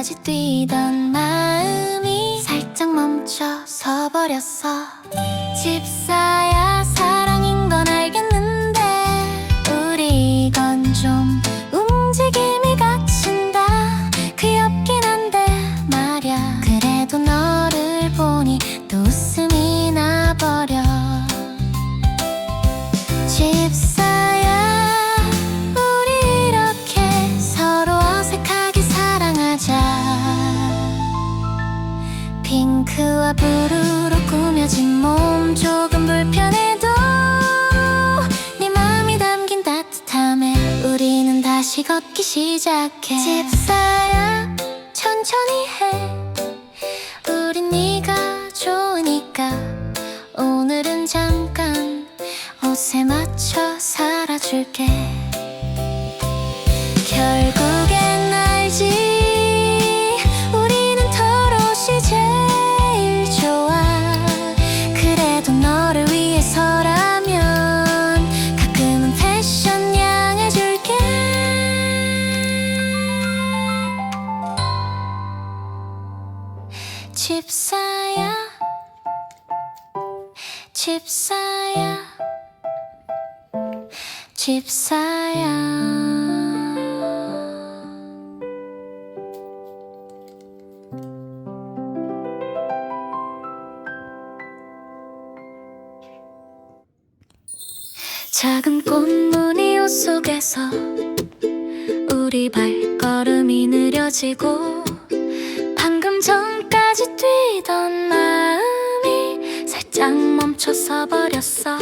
전까지 뛰던 마음이 살짝 멈춰 서버렸어. 집사 우리는 다시 걷기 시작해. 집사야 천천히 해. 우린 네가 좋으니까. 오늘은 잠깐 옷에 맞춰 살아줄게. 결국 집사야 집사야 집사야. 작은 꽃무늬 옷 속에서 우리 발걸음이 느려지고 방금 전 까지 뛰던 마음이 살짝 멈춰서 버렸어.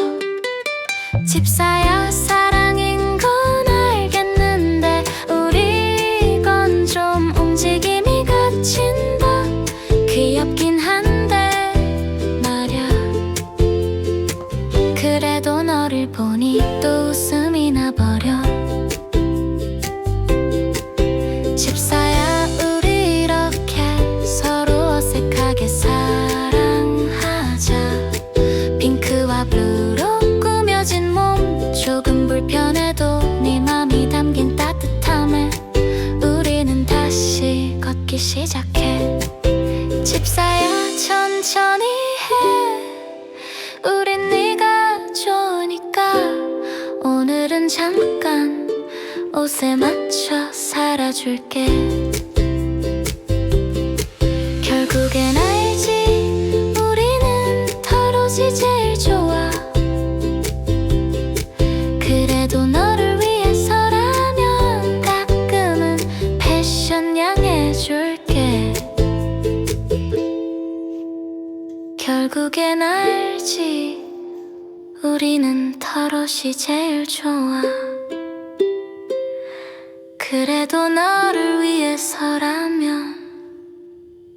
집사야 사랑인 건 알겠는데 우리 건 좀 움직임이 갇힌다 귀엽긴 한데 말야. 그래도 너를 보니 또 웃음 사랑하자. 핑크와 블루로 꾸며진 몸. 조금 불편해도 네 맘이 담긴 따뜻함에 우리는 다시 걷기 시작해. 집사야 천천히 해. 우린 네가 좋으니까. 오늘은 잠깐 옷에 맞춰 살아줄게 패션 양해줄게. 결국엔 알지 우리는 털옷이 제일 좋아. 그래도 너를 위해서라면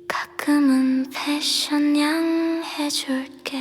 가끔은 패션 양해줄게